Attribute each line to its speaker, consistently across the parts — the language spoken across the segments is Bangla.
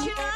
Speaker 1: ocean.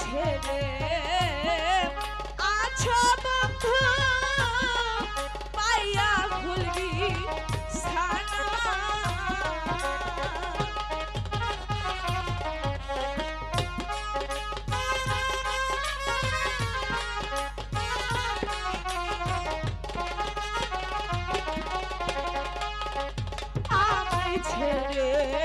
Speaker 1: ছেড়ে আছো বন্ধু পাইয়া ভুলবি ছেড়ে